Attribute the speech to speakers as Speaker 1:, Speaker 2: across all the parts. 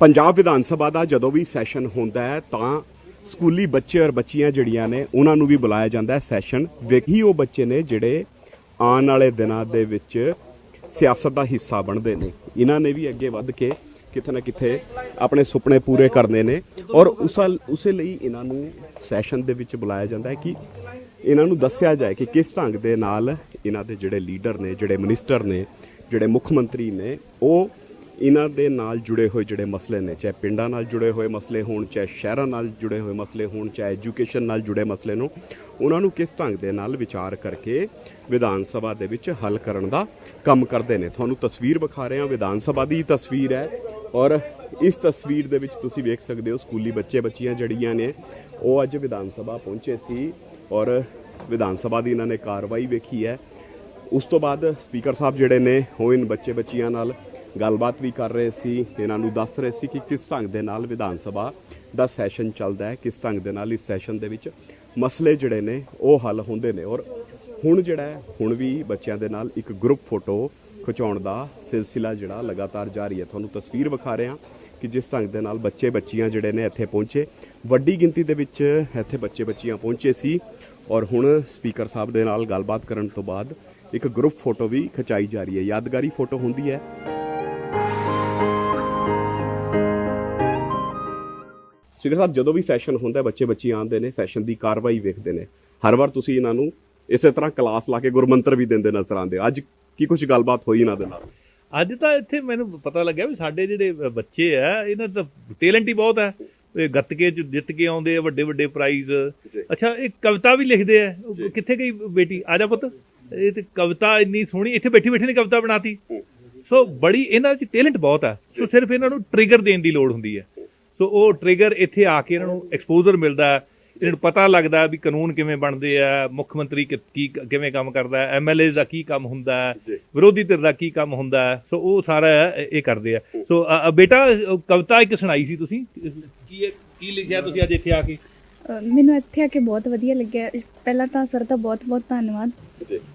Speaker 1: ਪੰਜਾਬ ਵਿਧਾਨ ਸਭਾ ਦਾ ਜਦੋਂ ਵੀ ਸੈਸ਼ਨ ਹੁੰਦਾ ਹੈ ਤਾਂ ਸਕੂਲੀ ਬੱਚੇ ਔਰ ਬੱਚੀਆਂ ਜਿਹੜੀਆਂ ਨੇ, ਉਹਨਾਂ ਨੂੰ ਵੀ ਬੁਲਾਇਆ ਜਾਂਦਾ ਹੈ ਸੈਸ਼ਨ। ਵੇਖੀ ਉਹ ਬੱਚੇ ਨੇ ਜਿਹੜੇ ਆਉਣ ਵਾਲੇ ਦਿਨਾਂ ਦੇ ਵਿੱਚ ਸਿਆਸਤ ਦਾ ਹਿੱਸਾ ਬਣਦੇ ਨੇ। ਇਹਨਾਂ ਨੇ ਵੀ ਅੱਗੇ ਵੱਧ ਕੇ ਕਿਤੇ ਨਾ ਕਿਤੇ ਆਪਣੇ ਸੁਪਨੇ ਪੂਰੇ ਕਰਨੇ ਨੇ ਔਰ ਉਸ ਉਸੇ ਲਈ ਇਹਨਾਂ ਨੂੰ ਸੈਸ਼ਨ ਦੇ ਵਿੱਚ ਬੁਲਾਇਆ ਜਾਂਦਾ ਹੈ ਕਿ ਇਹਨਾਂ ਨੂੰ ਦੱਸਿਆ ਜਾਏ ਕਿ ਕਿਸ ਢੰਗ ਦੇ ਨਾਲ ਇਹਨਾਂ ਦੇ ਜਿਹੜੇ ਲੀਡਰ ਨੇ, ਜਿਹੜੇ ਮਿਨਿਸਟਰ ਨੇ, ਜਿਹੜੇ ਮੁੱਖ ਮੰਤਰੀ ਨੇ, ਉਹ ਇਹਨਾਂ ਦੇ ਨਾਲ ਜੁੜੇ ਹੋਏ ਜਿਹੜੇ ਮਸਲੇ ਨੇ, ਚਾਹੇ ਪਿੰਡਾਂ ਨਾਲ ਜੁੜੇ ਹੋਏ ਮਸਲੇ ਹੋਣ, ਚਾਹੇ ਸ਼ਹਿਰਾਂ ਨਾਲ ਜੁੜੇ ਹੋਏ ਮਸਲੇ ਹੋਣ, ਚਾਹੇ ਐਜੂਕੇਸ਼ਨ ਨਾਲ ਜੁੜੇ ਮਸਲੇ ਨੂੰ, ਉਹਨਾਂ ਨੂੰ ਕਿਸ ਢੰਗ ਦੇ ਨਾਲ ਵਿਚਾਰ ਕਰਕੇ ਵਿਧਾਨ ਸਭਾ ਦੇ ਵਿੱਚ ਹੱਲ ਕਰਨ ਦਾ ਕੰਮ ਕਰਦੇ ਨੇ। ਤੁਹਾਨੂੰ ਤਸਵੀਰ ਵਿਖਾ ਰਹੇ ਹਾਂ। ਵਿਧਾਨ ਸਭਾ ਦੀ ਤਸਵੀਰ ਹੈ ਔਰ ਇਸ ਤਸਵੀਰ ਦੇ ਵਿੱਚ ਤੁਸੀਂ ਵੇਖ ਸਕਦੇ ਹੋ ਸਕੂਲੀ ਬੱਚੇ ਬੱਚੀਆਂ ਜਿਹੜੀਆਂ ਨੇ। ਉਹ ਅੱਜ ਵਿਧਾਨ ਸਭਾ ਪਹੁੰਚੇ ਸੀ ਔਰ ਵਿਧਾਨ ਸਭਾ ਦੀ ਇਹਨਾਂ ਨੇ ਕਾਰਵਾਈ ਵੇਖੀ ਹੈ। ਉਸ ਤੋਂ ਬਾਅਦ ਸਪੀਕਰ ਸਾਹਿਬ ਜਿਹੜੇ ਨੇ ਉਹ ਇਨ ਬੱਚੇ ਬੱਚੀਆਂ ਨਾਲ ਗੱਲਬਾਤ ਵੀ ਕਰ ਰਹੇ ਸੀ, ਇਹਨਾਂ ਨੂੰ ਦੱਸ ਰਹੇ ਸੀ ਕਿ ਕਿਸ ਢੰਗ ਦੇ ਨਾਲ ਵਿਧਾਨ ਸਭਾ ਦਾ ਸੈਸ਼ਨ ਚੱਲਦਾ ਹੈ, ਕਿਸ ਢੰਗ ਦੇ ਨਾਲ ਇਸ ਸੈਸ਼ਨ ਦੇ ਵਿੱਚ ਮਸਲੇ ਜਿਹੜੇ ਨੇ ਉਹ ਹੱਲ ਹੁੰਦੇ ਨੇ। ਔਰ ਹੁਣ ਜਿਹੜਾ ਹੁਣ ਵੀ ਬੱਚਿਆਂ ਦੇ ਨਾਲ ਇੱਕ ਗਰੁੱਪ ਫੋਟੋ ਖਿਚਾਉਣ ਦਾ ਸਿਲਸਿਲਾ ਜਿਹੜਾ ਲਗਾਤਾਰ ਜਾਰੀ ਹੈ। ਤੁਹਾਨੂੰ ਤਸਵੀਰ ਵਿਖਾ ਰਿਹਾ ਕਿ ਜਿਸ ਢੰਗ ਦੇ ਨਾਲ ਬੱਚੇ ਬੱਚੀਆਂ ਜਿਹੜੇ ਨੇ ਇੱਥੇ ਪਹੁੰਚੇ। ਵੱਡੀ ਗਿਣਤੀ ਦੇ ਵਿੱਚ ਇੱਥੇ ਬੱਚੇ ਬੱਚੀਆਂ ਪਹੁੰਚੇ ਸੀ। ਔਰ ਹੁਣ ਸਪੀਕਰ ਸਾਹਿਬ ਦੇ ਨਾਲ ਗੱਲਬਾਤ ਕਰਨ ਤੋਂ ਬਾਅਦ ਇੱਕ ਗਰੁੱਪ ਫੋਟੋ ਵੀ ਖਿਚਾਈ ਜਾ ਰਹੀ ਹੈ। ਯਾਦਗਾਰੀ ਫੋਟੋ ਹੁੰਦੀ ਹੈ। ਸਪੀਕਰ ਸਾਹਿਬ ਜਦੋਂ ਵੀ ਸੈਸ਼ਨ ਹੁੰਦਾ ਬੱਚੇ ਬੱਚੀ ਆਉਂਦੇ ਨੇ ਸੈਸ਼ਨ ਦੀ ਕਾਰਵਾਈ ਵੇਖਦੇ ਨੇ। ਹਰ ਵਾਰ ਤੁਸੀਂ ਇਹਨਾਂ ਨੂੰ ਇਸੇ ਤਰ੍ਹਾਂ ਕਲਾਸ ਲਾ ਕੇ ਗੁਰਮੰਤਰ ਵੀ ਦਿੰਦੇ ਨਜ਼ਰ ਆਉਂਦੇ। ਅੱਜ ਕੀ ਕੁਝ ਗੱਲਬਾਤ ਹੋਈ ਇਹਨਾਂ ਦੇ ਨਾਲ?
Speaker 2: ਅੱਜ ਤਾਂ ਇੱਥੇ ਮੈਨੂੰ ਪਤਾ ਲੱਗਿਆ ਵੀ ਸਾਡੇ ਜਿਹੜੇ ਬੱਚੇ ਆ ਇਹਨਾਂ ਦਾ ਟੈਲੈਂਟ ਹੀ ਬਹੁਤ ਹੈ। ਇਹ ਗੱਤਕੇ ਚ ਜਿੱਤ ਕੇ ਆਉਂਦੇ ਆ ਵੱਡੇ ਵੱਡੇ ਪ੍ਰਾਈਜ਼ ਅੱਛਾ ਇਹ ਕਵਿਤਾ ਵੀ ਲਿਖਦੇ ਆ। ਕਿੱਥੇ ਗਈ ਬੇਟੀ? ਆ ਜਾ ਪੁੱਤ। ਇਹ ਤੇ ਕਵਿਤਾ ਇੰਨੀ ਸੋਹਣੀ ਇੱਥੇ ਬੈਠੀ ਬੈਠੀ ਨੇ ਕਵਿਤਾ ਬਣਾਤੀ। ਸੋ ਬੜੀ ਇਹਨਾਂ 'ਚ ਟੈਲੈਂਟ ਬਹੁਤ ਆ ਸੋ ਸਿਰਫ ਇਹਨਾਂ ਨੂੰ ਟ੍ਰਿਗਰ ਦੇਣ ਦੀ ਲੋੜ ਹੁੰਦੀ ਹੈ। ਸੋ ਉਹ ਟ੍ਰਿਗਰ ਇੱਥੇ ਆ ਕੇ ਇਹਨਾਂ ਨੂੰ ਐਕਸਪੋਜ਼ਰ ਮਿਲਦਾ ਇਹਨਾਂ ਨੂੰ ਪਤਾ ਲੱਗਦਾ ਵੀ ਕਾਨੂੰਨ ਕਿਵੇਂ ਬਣਦੇ ਆ ਮੁੱਖ ਮੰਤਰੀ ਕਿ- ਕਿਵੇਂ ਕੰਮ ਕਰਦਾ ਹੈ ਐਮਐਲਏ ਦਾ ਕੀ ਕੰਮ ਹੁੰਦਾ ਹੈ ਵਿਰੋਧੀ ਧਿਰ ਦਾ ਕੀ ਕੰਮ ਹੁੰਦਾ ਸੋ ਉਹ ਸਾਰਾ ਇਹ ਕਰਦੇ ਆ। ਸੋ ਬੇਟਾ ਕਵਿਤਾ ਇੱਕ ਸੁਣਾਈ ਸੀ ਤੁਸੀਂ? ਕੀ ਕੀ ਲਿਖਿਆ ਤੁਸੀਂ ਅੱਜ ਇੱਥੇ ਆ ਕੇ?
Speaker 3: ਮੈਨੂੰ ਇੱਥੇ ਆ ਕੇ ਬਹੁਤ ਵਧੀਆ ਲੱਗਿਆ। ਪਹਿਲਾਂ ਤਾਂ ਸਰ ਦਾ ਬਹੁਤ ਬਹੁਤ ਧੰਨਵਾਦ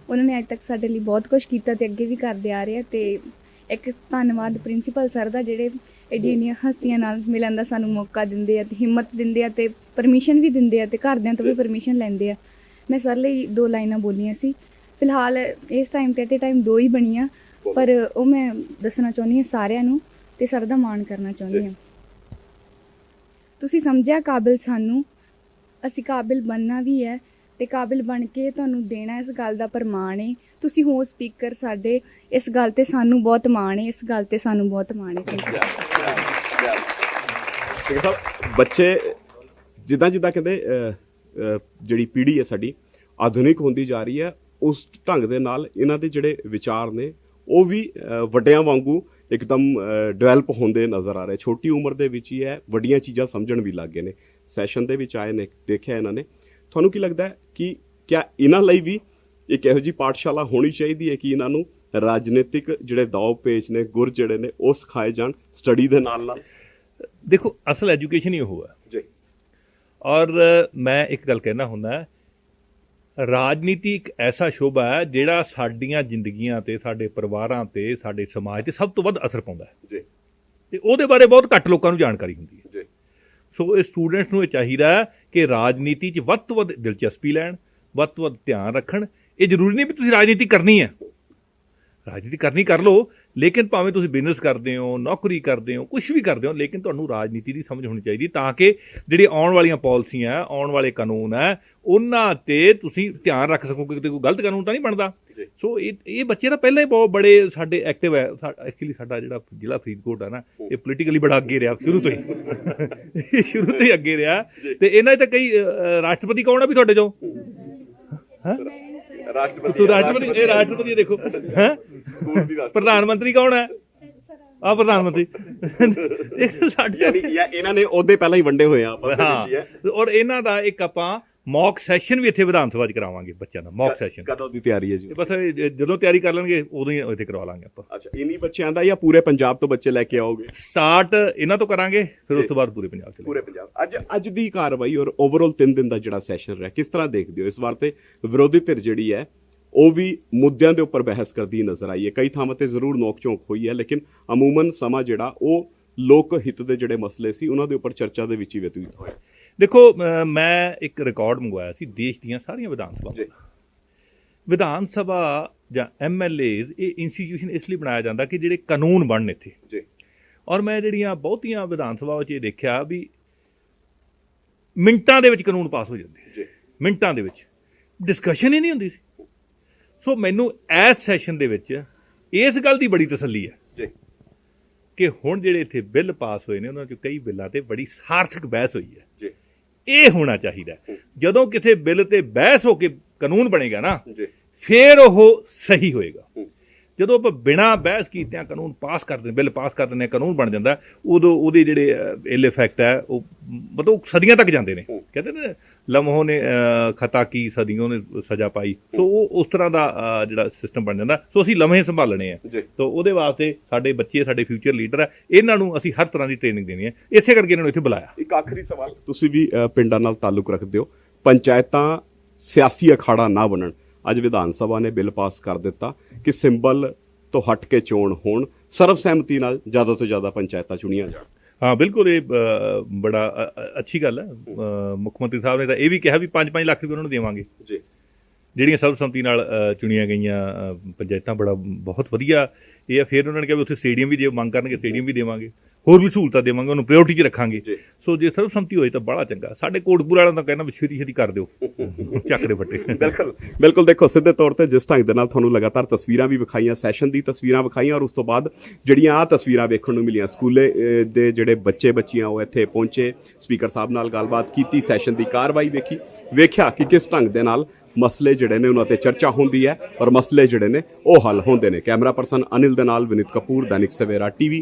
Speaker 3: ਉਹਨਾਂ ਨੇ ਅੱਜ ਤੱਕ ਸਾਡੇ ਲਈ ਬਹੁਤ ਕੁਝ ਕੀਤਾ ਤੇ ਅੱਗੇ ਵੀ ਕਰਦੇ ਆ ਰਹੇ ਆ ਤੇ ਇੱਕ ਧੰਨਵਾਦ ਪ੍ਰਿੰਸੀਪਲ ਸਰ ਦਾ ਜਿਹੜੇ ਐਡੀ ਇੰਨੀਆਂ ਹਸਤੀਆਂ ਨਾਲ ਮਿਲਣ ਦਾ ਸਾਨੂੰ ਮੌਕਾ ਦਿੰਦੇ ਆ ਤੇ ਹਿੰਮਤ ਦਿੰਦੇ ਆ ਤੇ ਪਰਮਿਸ਼ਨ ਵੀ ਦਿੰਦੇ ਆ ਤੇ ਘਰਦਿਆਂ ਤੋਂ ਵੀ ਪਰਮਿਸ਼ਨ ਲੈਂਦੇ ਆ। ਮੈਂ ਸਰ ਲਈ ਦੋ ਲਾਈਨਾਂ ਬੋਲੀਆਂ ਸੀ। ਫਿਲਹਾਲ ਇਸ ਟਾਈਮ ਤੇ ਐਟ ਟਾਈਮ ਦੋ ਹੀ ਬਣੀਆਂ, ਪਰ ਉਹ ਮੈਂ ਦੱਸਣਾ ਚਾਹੁੰਦੀ ਹਾਂ ਸਾਰਿਆਂ ਨੂੰ ਤੇ ਸਰ ਦਾ ਮਾਣ ਕਰਨਾ ਚਾਹੁੰਦੀ ਹਾਂ। ਤੁਸੀਂ ਸਮਝਿਆ ਕਾਬਿਲ ਸਾਨੂੰ, ਅਸੀਂ ਕਾਬਿਲ ਬਣਨਾ ਵੀ ਹੈ ਤੇ ਕਾਬਿਲ ਬਣ ਕੇ ਤੁਹਾਨੂੰ ਦੇਣਾ ਇਸ ਗੱਲ ਦਾ ਪ੍ਰਮਾਣ ਹੈ ਤੁਸੀਂ ਹੋ ਸਪੀਕਰ ਸਾਡੇ ਇਸ ਗੱਲ ਤੇ ਸਾਨੂੰ ਬਹੁਤ ਮਾਣ ਹੈ ਇਸ ਗੱਲ ਤੇ ਸਾਨੂੰ ਬਹੁਤ ਮਾਣ ਹੈ Thank
Speaker 1: ਸਾਹਿਬ ਬੱਚੇ ਜਿੱਦਾਂ ਜਿੱਦਾਂ ਕਹਿੰਦੇ ਜਿਹੜੀ ਪੀੜ੍ਹੀ ਹੈ ਸਾਡੀ, ਆਧੁਨਿਕ ਹੁੰਦੀ ਜਾ ਰਹੀ ਹੈ, ਉਸ ਢੰਗ ਦੇ ਨਾਲ ਇਹਨਾਂ ਦੇ ਜਿਹੜੇ ਵਿਚਾਰ ਨੇ, ਉਹ ਵੀ ਵੱਡਿਆਂ ਵਾਂਗੂ ਇੱਕਦਮ ਡਿਵੈਲਪ ਹੁੰਦੇ ਨਜ਼ਰ ਆ ਰਹੇ। ਛੋਟੀ ਉਮਰ ਦੇ ਵਿੱਚ ਹੀ ਹੈ ਵੱਡੀਆਂ ਚੀਜ਼ਾਂ ਸਮਝਣ ਵੀ ਲੱਗ ਗਏ ਨੇ। ਸੈਸ਼ਨ ਦੇ ਵਿੱਚ ਆਏ ਨੇ, ਦੇਖਿਆ ਇਹਨਾਂ ਨੇ। ਤੁਹਾਨੂੰ ਕੀ ਲੱਗਦਾ ਹੈ ਕਿ ਕਿਆ ਇਹਨਾਂ ਲਈ ਵੀ ਇੱਕ ਇਹੋ ਜੀ ਪਾਠਸ਼ਾਲਾ ਹੋਣੀ ਚਾਹੀਦੀ ਹੈ ਕਿ ਇਹਨਾਂ ਨੂੰ ਰਾਜਨੀਤਿਕ ਜਿਹੜੇ ਦਾਅ ਪੇਚ ਨੇ ਗੁਰ ਜਿਹੜੇ ਨੇ ਉਹ ਸਿਖਾਏ ਜਾਣ ਸਟੱਡੀ ਦੇ ਨਾਲ ਨਾਲ?
Speaker 2: ਦੇਖੋ ਅਸਲ ਐਜੂਕੇਸ਼ਨ ਹੀ ਉਹ ਹੈ।
Speaker 1: ਜੀ।
Speaker 2: ਔਰ ਮੈਂ ਇੱਕ ਗੱਲ ਕਹਿਣਾ ਹੁੰਦਾ ਰਾਜਨੀਤੀ ਇੱਕ ਐਸਾ ਸ਼ੋਭਾ ਹੈ ਜਿਹੜਾ ਸਾਡੀਆਂ ਜ਼ਿੰਦਗੀਆਂ ਤੇ ਸਾਡੇ ਪਰਿਵਾਰਾਂ ਤੇ ਸਾਡੇ ਸਮਾਜ ਤੇ ਸਭ ਤੋਂ ਵੱਧ ਅਸਰ ਪਾਉਂਦਾ ਹੈ।
Speaker 1: ਜੀ।
Speaker 2: ਤੇ ਉਹਦੇ ਬਾਰੇ ਬਹੁਤ ਘੱਟ ਲੋਕਾਂ ਨੂੰ ਜਾਣਕਾਰੀ ਹੁੰਦੀ ਹੈ। ਸੋ ਇਹ ਸਟੂਡੈਂਟਸ ਨੂੰ ਇਹ ਚਾਹੀਦਾ ਕਿ ਰਾਜਨੀਤੀ 'ਚ ਵੱਧ ਤੋਂ ਵੱਧ ਦਿਲਚਸਪੀ ਲੈਣ, ਵੱਧ ਤੋਂ ਵੱਧ ਧਿਆਨ ਰੱਖਣ। ਇਹ ਜ਼ਰੂਰੀ ਨਹੀਂ ਵੀ ਤੁਸੀਂ ਰਾਜਨੀਤੀ ਕਰਨੀ ਹੈ। ਰਾਜਨੀਤੀ ਕਰਨੀ ਕਰ ਲਓ, ਲੇਕਿਨ ਭਾਵੇਂ ਤੁਸੀਂ ਬਿਜ਼ਨਸ ਕਰਦੇ ਹੋ, ਨੌਕਰੀ ਕਰਦੇ ਹੋ ਕੁਝ ਵੀ ਕਰਦੇ ਹੋ, ਲੇਕਿਨ ਤੁਹਾਨੂੰ ਰਾਜਨੀਤੀ ਦੀ ਸਮਝ ਹੋਣੀ ਚਾਹੀਦੀ ਤਾਂ ਕਿ ਜਿਹੜੀ ਆਉਣ ਵਾਲੀਆਂ ਪਾਲਿਸੀਆਂ ਆਉਣ ਵਾਲੇ ਕਾਨੂੰਨ ਹੈ, ਉਹਨਾਂ ਤੇ ਤੁਸੀਂ ਧਿਆਨ ਰੱਖ ਸਕੋ ਕਿ ਕਿਤੇ ਕੋਈ ਗਲਤ ਕਾਨੂੰਨ ਤਾਂ ਨਹੀਂ ਬਣਦਾ। ਸੋ ਇਹ ਇਹ ਬੱਚੇ ਤਾਂ ਪਹਿਲਾਂ ਹੀ ਬਹੁਤ ਬੜੇ ਸਾਡੇ ਐਕਟਿਵ ਹੈ ਐਕਚੁਅਲੀ ਸਾਡਾ ਜਿਹੜਾ ਜ਼ਿਲ੍ਹਾ ਫਰੀਦਕੋਟ ਹੈ ਨਾ ਇਹ ਪੋਲੀਟੀਕਲੀ ਬੜਾ ਅੱਗੇ ਰਿਹਾ ਸ਼ੁਰੂ ਤੋਂ ਹੀ। ਸ਼ੁਰੂ ਤੋਂ ਹੀ ਅੱਗੇ ਰਿਹਾ। ਤੇ ਇਹਨਾਂ ਤਾਂ ਕਈ ਰਾਸ਼ਟਰਪਤੀ ਕੌਣ ਆ ਵੀ ਤੁਹਾਡੇ ਚੋਂ?
Speaker 1: ਰਾਸ਼ਟਰਪਤੀ
Speaker 2: ਤੂੰ ਰਾਸ਼ਟਰਪਤੀ ਇਹ ਰਾਸ਼ਟਰਪਤੀ ਦੇਖੋ। ਹੈ? ਪ੍ਰਧਾਨ ਮੰਤਰੀ ਕੌਣ ਹੈ? ਆ ਪ੍ਰਧਾਨ ਮੰਤਰੀ। ਇਹ ਸਾਡੇ
Speaker 1: ਯਾਨੀ ਇਹਨਾਂ ਨੇ ਉਹਦੇ ਪਹਿਲਾਂ ਹੀ ਵੰਡੇ ਹੋਏ ਆ ਵਿੱਚ ਹੈ ਹਾਂ?
Speaker 2: ਔਰ ਇਹਨਾਂ ਦਾ ਇੱਕ ਆਪਾਂ ਮੌਕ ਸੈਸ਼ਨ ਵੀ ਇੱਥੇ ਵਿਧਾਨ ਸਭਾ 'ਚ ਕਰਾਵਾਂਗੇ ਬੱਚਿਆਂ ਦਾ ਮੌਕ ਸੈਸ਼ਨ
Speaker 1: ਕਦੋਂ ਦੀ ਤਿਆਰੀ ਹੈ ਜੀ
Speaker 2: ਬਸ ਜਦੋਂ ਤਿਆਰੀ ਕਰ ਲੈਣਗੇ ਉਦੋਂ ਹੀ ਇੱਥੇ ਕਰਵਾ ਲਾਂਗੇ ਆਪਾਂ।
Speaker 1: ਅੱਛਾ ਇਨੀ ਬੱਚਿਆਂ ਦਾ ਜਾਂ ਪੂਰੇ ਪੰਜਾਬ ਤੋਂ ਬੱਚੇ ਲੈ ਕੇ ਆਓਗੇ?
Speaker 2: ਸਟਾਰਟ ਇਹਨਾਂ ਤੋਂ ਕਰਾਂਗੇ ਫਿਰ ਉਸ ਤੋਂ ਬਾਅਦ ਪੂਰੇ ਪੰਜਾਬ 'ਚ
Speaker 1: ਪੂਰੇ ਪੰਜਾਬ। ਅੱਜ ਅੱਜ ਦੀ ਕਾਰਵਾਈ ਔਰ ਓਵਰਆਲ 3 ਦਿਨ ਦਾ ਜਿਹੜਾ ਸੈਸ਼ਨ ਰਿਹਾ ਕਿਸ ਤਰ੍ਹਾਂ ਦੇਖਦੇ ਹੋ ਇਸ ਵਾਰ ਤੇ ਵਿਰੋਧੀ ਧਿਰ ਜਿਹੜੀ ਹੈ ਉਹ ਵੀ ਮੁੱਦਿਆਂ ਦੇ ਉੱਪਰ ਬਹਿਸ ਕਰਦੀ ਨਜ਼ਰ ਆਈ ਹੈ। ਕਈ ਥਾਵਾਂ ਤੇ ਜ਼ਰੂਰ ਨੋਕ ਝੋਂਕ ਹੋਈ ਹੈ ਲੇਕਿਨ ਅਮੂਮਨ ਸਮਾਂ ਜਿਹੜਾ ਉਹ ਲੋਕ ਹਿੱਤ ਦੇ ਜਿਹੜੇ ਮਸਲੇ ਸੀ ਉਹਨਾਂ ਦੇ ਉੱਪਰ ਚਰਚਾ ਦੇ ਵਿੱਚ ਹੀ ਬਤੀਤ ਹੋਏ
Speaker 2: ਦੇਖੋ ਮੈਂ ਇੱਕ ਰਿਕਾਰਡ ਮੰਗਵਾਇਆ ਸੀ ਦੇਸ਼ ਦੀਆਂ ਸਾਰੀਆਂ ਵਿਧਾਨ ਸਭਾਵਾਂ ਵਿਧਾਨ ਸਭਾ ਜਾਂ ਐਮਐਲਏਜ਼ ਇਹ ਇੰਸਟੀਟਿਊਸ਼ਨ ਇਸ ਲਈ ਬਣਾਇਆ ਜਾਂਦਾ ਕਿ ਜਿਹੜੇ ਕਾਨੂੰਨ ਬਣਨ ਇੱਥੇ।
Speaker 1: ਜੀ।
Speaker 2: ਔਰ ਮੈਂ ਜਿਹੜੀਆਂ ਬਹੁਤੀਆਂ ਵਿਧਾਨ ਸਭਾਵਾਂ 'ਚ ਇਹ ਦੇਖਿਆ ਵੀ ਮਿੰਟਾਂ ਦੇ ਵਿੱਚ ਕਾਨੂੰਨ ਪਾਸ ਹੋ ਜਾਂਦੇ।
Speaker 1: ਜੀ।
Speaker 2: ਮਿੰਟਾਂ ਦੇ ਵਿੱਚ। ਡਿਸਕਸ਼ਨ ਹੀ ਨਹੀਂ ਹੁੰਦੀ ਸੀ। ਸੋ ਮੈਨੂੰ ਇਸ ਸੈਸ਼ਨ ਦੇ ਵਿੱਚ ਇਸ ਗੱਲ ਦੀ ਬੜੀ ਤਸੱਲੀ ਹੈ
Speaker 1: ਜੀ।
Speaker 2: ਕਿ ਹੁਣ ਜਿਹੜੇ ਇੱਥੇ ਬਿੱਲ ਪਾਸ ਹੋਏ ਨੇ ਉਹਨਾਂ 'ਚ ਕਈ ਬਿੱਲਾਂ ਤੇ ਬੜੀ ਸਾਰਥਕ ਬਹਿਸ ਹੋਈ ਹੈ।
Speaker 1: ਜੀ।
Speaker 2: ਇਹ ਹੋਣਾ ਚਾਹੀਦਾ। ਜਦੋਂ ਕਿਸੇ ਬਿੱਲ ਤੇ ਬਹਿਸ ਹੋ ਕੇ ਕਾਨੂੰਨ ਬਣੇਗਾ ਨਾ
Speaker 1: ਜੀ
Speaker 2: ਫਿਰ ਉਹ ਸਹੀ ਹੋਏਗਾ। ਜਦੋਂ ਆਪਾਂ ਬਿਨਾਂ ਬਹਿਸ ਕੀਤਿਆਂ ਕਾਨੂੰਨ ਪਾਸ ਕਰ ਦਿੰਦੇ ਬਿੱਲ ਪਾਸ ਕਰ ਦਿੰਦੇ ਹਾਂ, ਕਾਨੂੰਨ ਬਣ ਜਾਂਦਾ ਉਦੋਂ ਉਹਦੇ ਜਿਹੜੇ ਇਲ ਇਫੈਕਟ ਹੈ ਉਹ ਮਤਲਬ ਉਹ ਸਦੀਆਂ ਤੱਕ ਜਾਂਦੇ ਨੇ। ਕਹਿੰਦੇ ਨੇ ਲਮਹੋਂ ਨੇ ਖਤਾ ਕੀ ਸਦੀਆਂ ਨੇ ਸਜ਼ਾ ਪਾਈ। ਸੋ ਉਹ ਉਸ ਤਰ੍ਹਾਂ ਦਾ ਜਿਹੜਾ ਸਿਸਟਮ ਬਣ ਜਾਂਦਾ। ਸੋ ਅਸੀਂ ਲਮਹੇ ਸੰਭਾਲਣੇ ਆ। ਤੋ ਉਹਦੇ ਵਾਸਤੇ ਸਾਡੇ ਬੱਚੇ ਸਾਡੇ ਫਿਊਚਰ ਲੀਡਰ ਆ ਇਹਨਾਂ ਨੂੰ ਅਸੀਂ ਹਰ ਤਰ੍ਹਾਂ ਦੀ ਟ੍ਰੇਨਿੰਗ ਦੇਣੀ ਹੈ। ਇਸੇ ਕਰਕੇ ਇਹਨਾਂ ਨੂੰ ਇੱਥੇ ਬੁਲਾਇਆ।
Speaker 1: ਇੱਕ ਆਖਰੀ ਸਵਾਲ। ਤੁਸੀਂ ਵੀ ਪਿੰਡਾਂ ਨਾਲ ਤਾਲੁਕ ਰੱਖਦੇ ਹੋ। ਪੰਚਾਇਤਾਂ ਸਿਆਸੀ ਅਖਾੜਾ ਨਾ ਬਣਨ। ਅੱਜ ਵਿਧਾਨ ਸਭਾ ਨੇ ਬਿੱਲ ਪਾਸ ਕਰ ਦਿੱਤਾ ਕਿ ਸਿੰਬਲ ਤੋਂ ਹਟ ਕੇ ਚੋਣ ਹੋਣ ਸਰਵਸਹਿਮਤੀ ਨਾਲ ਜ਼ਿਆਦਾ ਤੋਂ ਜ਼ਿਆਦਾ ਪੰਚਾਇਤਾਂ ਚੁਣੀਆਂ ਜਾਣ।
Speaker 2: ਹਾਂ ਬਿਲਕੁਲ ਇਹ ਬੜਾ ਅੱਛੀ ਗੱਲ ਹੈ। ਮੁੱਖ ਮੰਤਰੀ ਸਾਹਿਬ ਨੇ ਤਾਂ ਇਹ ਵੀ ਕਿਹਾ ਵੀ 5-5 ਲੱਖ ਰੁਪਏ ਉਹਨਾਂ ਨੂੰ ਦੇਵਾਂਗੇ।
Speaker 1: ਜੀ।
Speaker 2: ਜਿਹੜੀਆਂ ਸਰਬਸੰਮਤੀ ਨਾਲ ਚੁਣੀਆਂ ਗਈਆਂ ਪੰਚਾਇਤਾਂ ਬੜਾ ਬਹੁਤ ਵਧੀਆ ਇਹ ਆ। ਫਿਰ ਉਹਨਾਂ ਨੇ ਕਿਹਾ ਵੀ ਉੱਥੇ ਸਟੇਡੀਅਮ ਵੀ ਜੇ ਮੰਗ ਕਰਨਗੇ ਸਟੇਡੀਅਮ ਵੀ ਦੇਵਾਂਗੇ। ਹੋਰ ਵੀ ਸਹੂਲਤਾਂ ਦੇਵਾਂਗੇ ਉਹਨੂੰ ਪ੍ਰਾਇੋਰਟੀ 'ਚ ਰੱਖਾਂਗੇ। ਸੋ ਜੇ ਸਰਬਸੰਮਤੀ ਹੋਏ ਤਾਂ ਬੜਾ ਚੰਗਾ। ਸਾਡੇ ਕੋਟਪੁਰ ਵਾਲਿਆਂ ਦਾ ਕਹਿਣਾ ਵੀ ਛੇਤੀ ਛੇਤੀ ਕਰ ਦਿਓ। ਚੱਕ ਦੇ ਫੱਟੇ।
Speaker 1: ਬਿਲਕੁਲ। ਬਿਲਕੁਲ ਦੇਖੋ ਸਿੱਧੇ ਤੌਰ ਤੇ ਜਿਸ ਢੰਗ ਦੇ ਨਾਲ ਤੁਹਾਨੂੰ ਲਗਾਤਾਰ ਤਸਵੀਰਾਂ ਵੀ ਵਿਖਾਈਆਂ ਸੈਸ਼ਨ ਦੀ ਤਸਵੀਰਾਂ ਵਿਖਾਈਆਂ ਔਰ ਉਸ ਤੋਂ ਬਾਅਦ ਜਿਹੜੀਆਂ ਆ ਤਸਵੀਰਾਂ ਵੇਖਣ ਨੂੰ ਮਿਲੀਆਂ ਸਕੂਲੇ ਦੇ ਜਿਹੜੇ ਬੱਚੇ ਬੱਚੀਆਂ ਉਹ ਇੱਥੇ ਪਹੁੰਚੇ। ਸਪੀਕਰ ਸਾਹਿਬ ਨਾਲ ਗੱਲਬਾਤ ਕੀਤੀ ਸੈਸ਼ਨ ਦੀ ਕਾਰਵਾਈ ਵੇਖੀ। ਵੇਖਿਆ ਕਿ ਕਿਸ ਢੰਗ ਦੇ ਨਾਲ ਮਸਲੇ ਜਿਹੜੇ ਨੇ ਉਹਨਾਂ ਤੇ ਚਰਚਾ ਹੁੰਦੀ ਹੈ ਔਰ ਮਸਲੇ ਜਿਹੜੇ ਨੇ ਉਹ ਹੱਲ ਹੁੰਦੇ ਨੇ। ਕੈਮਰਾ ਪਰਸਨ ਅਨਿਲ ਦੇ ਨਾਲ ਵਿਨੀਤ ਕਪੂਰ ਦੈਨਿਕ ਸਵੇਰਾ ਟੀਵੀ।